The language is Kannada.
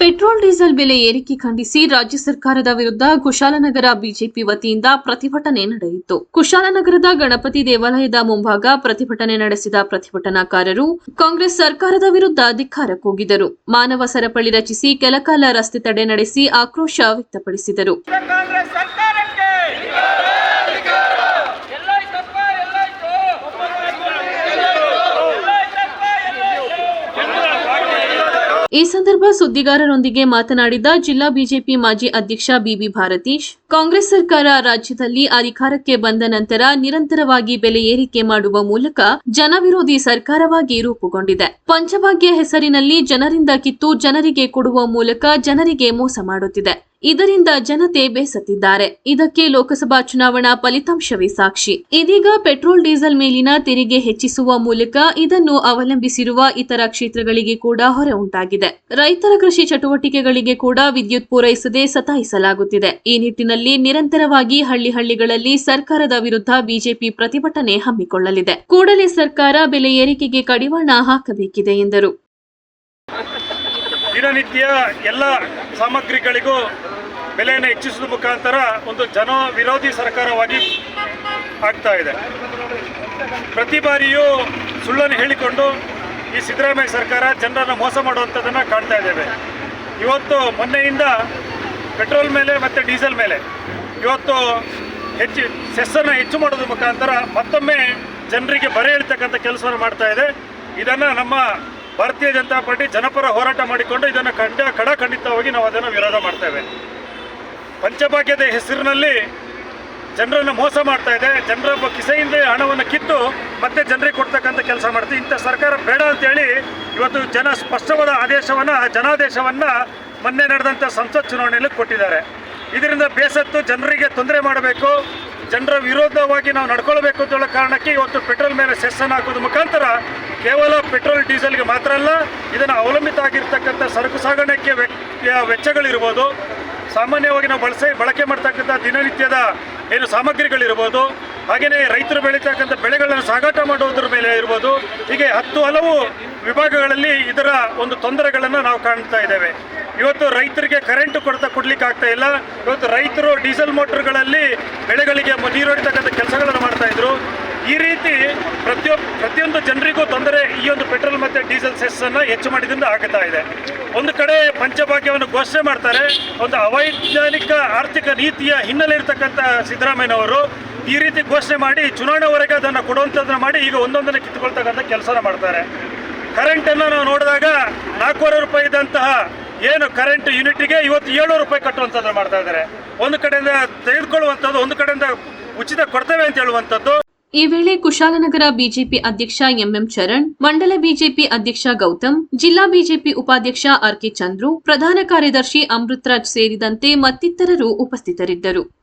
ಪೆಟ್ರೋಲ್, ಡೀಸೆಲ್ ಬೆಲೆ ಏರಿಕೆ ಖಂಡಿಸಿ ರಾಜ್ಯ ಸರ್ಕಾರದ ವಿರುದ್ಧ ಕುಶಾಲನಗರ ಬಿಜೆಪಿ ವತಿಯಿಂದ ಪ್ರತಿಭಟನೆ ನಡೆಯಿತು. ಕುಶಾಲನಗರದ ಗಣಪತಿ ದೇವಾಲಯದ ಮುಂಭಾಗ ಪ್ರತಿಭಟನೆ ನಡೆಸಿದ ಪ್ರತಿಭಟನಾಕಾರರು ಕಾಂಗ್ರೆಸ್ ಸರ್ಕಾರದ ವಿರುದ್ಧ ಧಿಕ್ಕಾರ ಕೂಗಿದರು ಮಾನವ ಸರಪಳಿ ರಚಿಸಿ ಕೆಲಕಾಲ ರಸ್ತೆ ತಡೆ ನಡೆಸಿ ಆಕ್ರೋಶ ವ್ಯಕ್ತಪಡಿಸಿದರು. ಈ ಸಂದರ್ಭ ಸುದ್ದಿಗಾರರೊಂದಿಗೆ ಮಾತನಾಡಿದ ಜಿಲ್ಲಾ ಬಿಜೆಪಿ ಮಾಜಿ ಅಧ್ಯಕ್ಷ ಬಿಬಿ ಭಾರತೀಶ್, ಕಾಂಗ್ರೆಸ್ ಸರ್ಕಾರ ರಾಜ್ಯದಲ್ಲಿ ಅಧಿಕಾರಕ್ಕೆ ಬಂದ ನಂತರ ನಿರಂತರವಾಗಿ ಬೆಲೆ ಏರಿಕೆ ಮಾಡುವ ಮೂಲಕ ಜನವಿರೋಧಿ ಸರ್ಕಾರವಾಗಿ ರೂಪುಗೊಂಡಿದೆ. ಪಂಚಭಾಗ್ಯ ಹೆಸರಿನಲ್ಲಿ ಜನರಿಂದ ಕಿತ್ತು ಜನರಿಗೆ ಕೊಡುವ ಮೂಲಕ ಜನರಿಗೆ ಮೋಸ ಮಾಡುತ್ತಿದೆ. ಇದರಿಂದ ಜನತೆ ಬೇಸತ್ತಿದ್ದಾರೆ. ಇದಕ್ಕೆ ಲೋಕಸಭಾ ಚುನಾವಣಾ ಫಲಿತಾಂಶವೇ ಸಾಕ್ಷಿ. ಇದೀಗ ಪೆಟ್ರೋಲ್, ಡೀಸೆಲ್ ಮೇಲಿನ ತೆರಿಗೆ ಹೆಚ್ಚಿಸುವ ಮೂಲಕ ಇದನ್ನು ಅವಲಂಬಿಸಿರುವ ಇತರ ಕ್ಷೇತ್ರಗಳಿಗೆ ಕೂಡ ಹೊರೆ ಉಂಟಾಗಿದೆ. ರೈತರ ಕೃಷಿ ಚಟುವಟಿಕೆಗಳಿಗೆ ಕೂಡ ವಿದ್ಯುತ್ ಪೂರೈಸದೆ ಸತಾಯಿಸಲಾಗುತ್ತಿದೆ. ಈ ನಿಟ್ಟಿನಲ್ಲಿ ನಿರಂತರವಾಗಿ ಹಳ್ಳಿ ಹಳ್ಳಿಗಳಲ್ಲಿ ಸರ್ಕಾರದ ವಿರುದ್ಧ ಬಿಜೆಪಿ ಪ್ರತಿಭಟನೆ ಹಮ್ಮಿಕೊಳ್ಳಲಿದೆ. ಕೂಡಲೇ ಸರ್ಕಾರ ಬೆಲೆ ಏರಿಕೆಗೆ ಕಡಿವಾಣ ಹಾಕಬೇಕಿದೆ ಎಂದರು. ದಿನನಿತ್ಯ ಎಲ್ಲ ಸಾಮಗ್ರಿಗಳಿಗೂ ಬೆಲೆಯನ್ನು ಹೆಚ್ಚಿಸುವ ಮುಖಾಂತರ ಒಂದು ಜನ ವಿರೋಧಿ ಸರ್ಕಾರವಾಗಿ ಆಗ್ತಾ ಇದೆ. ಪ್ರತಿ ಬಾರಿಯೂ ಸುಳ್ಳನ್ನು ಹೇಳಿಕೊಂಡು ಈ ಸಿದ್ದರಾಮಯ್ಯ ಸರ್ಕಾರ ಜನರನ್ನು ಮೋಸ ಮಾಡುವಂಥದ್ದನ್ನು ಕಾಣ್ತಾ ಇದ್ದೇವೆ. ಇವತ್ತು ಮೊನ್ನೆಯಿಂದ ಪೆಟ್ರೋಲ್ ಮೇಲೆ ಮತ್ತು ಡೀಸೆಲ್ ಮೇಲೆ ಇವತ್ತು ಹೆಚ್ಚು ಸೆಸ್ಸನ್ನು ಹೆಚ್ಚು ಮಾಡೋದ್ರ ಮುಖಾಂತರ ಮತ್ತೊಮ್ಮೆ ಜನರಿಗೆ ಬರೆ ಕೆಲಸವನ್ನು ಮಾಡ್ತಾ ಇದೆ. ಇದನ್ನು ನಮ್ಮ ಭಾರತೀಯ ಜನತಾ ಪಾರ್ಟಿ ಜನಪರ ಹೋರಾಟ ಮಾಡಿಕೊಂಡು ಇದನ್ನು ಖಂಡ ಖಂಡಿತವಾಗಿ ನಾವು ಅದನ್ನು ವಿರೋಧ ಮಾಡ್ತೇವೆ ಪಂಚಭಾಗ್ಯದ ಹೆಸರಿನಲ್ಲಿ ಜನರನ್ನು ಮೋಸ ಮಾಡ್ತಾ ಇದೆ. ಜನರ ಕಿಸೆಯಿಂದ ಹಣವನ್ನು ಕಿತ್ತು ಮತ್ತೆ ಜನರಿಗೆ ಕೊಡ್ತಕ್ಕಂಥ ಕೆಲಸ ಮಾಡ್ತೀವಿ. ಇಂಥ ಸರ್ಕಾರ ಬೇಡ ಅಂತೇಳಿ ಇವತ್ತು ಜನ ಸ್ಪಷ್ಟವಾದ ಆದೇಶವನ್ನು, ಜನಾದೇಶವನ್ನು ಮೊನ್ನೆ ನಡೆದಂಥ ಸಂಸತ್ ಚುನಾವಣೆಯಲ್ಲಿ ಕೊಟ್ಟಿದ್ದಾರೆ. ಇದರಿಂದ ಬೇಸತ್ತು ಜನರಿಗೆ ತೊಂದರೆ ಮಾಡಬೇಕು. ಜನರ ವಿರೋಧವಾಗಿ ನಾವು ನಡ್ಕೊಳ್ಬೇಕು ಅಂತ ಕಾರಣಕ್ಕೆ ಇವತ್ತು ಪೆಟ್ರೋಲ್ ಮೇಲೆ ಸೆಸ್ಸನ್ನು ಹಾಕೋದ್ರ ಮುಖಾಂತರ ಕೇವಲ ಪೆಟ್ರೋಲ್, ಡೀಸೆಲ್ಗೆ ಮಾತ್ರ ಅಲ್ಲ, ಇದನ್ನು ಅವಲಂಬಿತ ಆಗಿರ್ತಕ್ಕಂಥ ಸರಕು ವೆಚ್ಚ ವೆಚ್ಚಗಳಿರ್ಬೋದು. ಸಾಮಾನ್ಯವಾಗಿ ನಾವು ಬಳಸಿ, ಬಳಕೆ ಮಾಡ್ತಕ್ಕಂಥ ದಿನನಿತ್ಯದ ಏನು ಸಾಮಗ್ರಿಗಳಿರ್ಬೋದು, ಹಾಗೆಯೇ ರೈತರು ಬೆಳೀತಕ್ಕಂಥ ಬೆಳೆಗಳನ್ನು ಸಾಗಾಟ ಮಾಡುವುದರ ಮೇಲೆ ಇರ್ಬೋದು, ಹೀಗೆ ಹತ್ತು ಹಲವು ವಿಭಾಗಗಳಲ್ಲಿ ಇದರ ಒಂದು ತೊಂದರೆಗಳನ್ನು ನಾವು ಕಾಣ್ತಾ ಇದ್ದೇವೆ. ಇವತ್ತು ರೈತರಿಗೆ ಕರೆಂಟ್ ಕೊಡ್ತಾ ಕೊಡ್ಲಿಕ್ಕೆ ಆಗ್ತಾ ಇಲ್ಲ. ಇವತ್ತು ರೈತರು ಡೀಸೆಲ್ ಮೋಟರ್ಗಳಲ್ಲಿ ಬೆಳೆಗಳಿಗೆ ನೀರು ಹೊಡಿತಕ್ಕಂಥ ಕೆಲಸಗಳನ್ನು ಮಾಡ್ತಾ ಇದ್ರು. ಈ ರೀತಿ ಪ್ರತಿಯೊಬ್ಬ ಪ್ರತಿಯೊಂದು ಜನರಿಗೂ ತೊಂದರೆ ಈ ಒಂದು ಪೆಟ್ರೋಲ್ ಮತ್ತು ಡೀಸೆಲ್ ಸೆಸ್ಸನ್ನು ಹೆಚ್ಚು ಮಾಡಿದ್ರಿಂದ ಆಗ್ತಾ ಇದೆ. ಒಂದು ಕಡೆ ಪಂಚಭಾಗ್ಯವನ್ನು ಘೋಷಣೆ ಮಾಡ್ತಾರೆ. ಒಂದು ಅವೈಜ್ಞಾನಿಕ ಆರ್ಥಿಕ ನೀತಿಯ ಹಿನ್ನೆಲೆ ಇರತಕ್ಕಂಥ ಸಿದ್ದರಾಮಯ್ಯನವರು ಈ ರೀತಿ ಘೋಷಣೆ ಮಾಡಿ ಚುನಾವಣೆವರೆಗೆ ಅದನ್ನು ಕೊಡುವಂಥದ್ದನ್ನು ಮಾಡಿ ಈಗ ಒಂದೊಂದನ್ನು ಕಿತ್ಕೊಳ್ತಕ್ಕಂಥ ಕೆಲಸನ ಮಾಡ್ತಾರೆ. ಕರೆಂಟನ್ನು ನಾವು ನೋಡಿದಾಗ ನಾಲ್ಕೂವರೆ ರೂಪಾಯಿ ಇದ್ದಂತಹ ಏನು ಕರೆಂಟ್ ಯೂನಿಟ್ಗೆ ಇವತ್ತು ಏಳ್ನೂರು ರೂಪಾಯಿ ಕಟ್ಟುವಂಥದ್ದು ಮಾಡ್ತಾ ಇದ್ದಾರೆ. ಒಂದು ಕಡೆಯಿಂದ ತೆಗೆದುಕೊಳ್ಳುವಂಥದ್ದು ಒಂದು ಕಡೆಯಿಂದ ಉಚಿತ ಕೊಡ್ತೇವೆ ಅಂತ ಹೇಳುವಂಥದ್ದು ಈ ವೇಳೆ ಕುಶಾಲನಗರ ಬಿಜೆಪಿ ಅಧ್ಯಕ್ಷ ಎಂಎಂ ಚರಣ್, ಮಂಡಲ ಬಿಜೆಪಿ ಅಧ್ಯಕ್ಷ ಗೌತಮ್, ಜಿಲ್ಲಾ ಬಿಜೆಪಿ ಉಪಾಧ್ಯಕ್ಷ ಆರ್ಕೆ ಚಂದ್ರು, ಪ್ರಧಾನ ಕಾರ್ಯದರ್ಶಿ ಅಮೃತರಾಜ್ ಸೇರಿದಂತೆ ಮತ್ತಿತರರು ಉಪಸ್ಥಿತರಿದ್ದರು.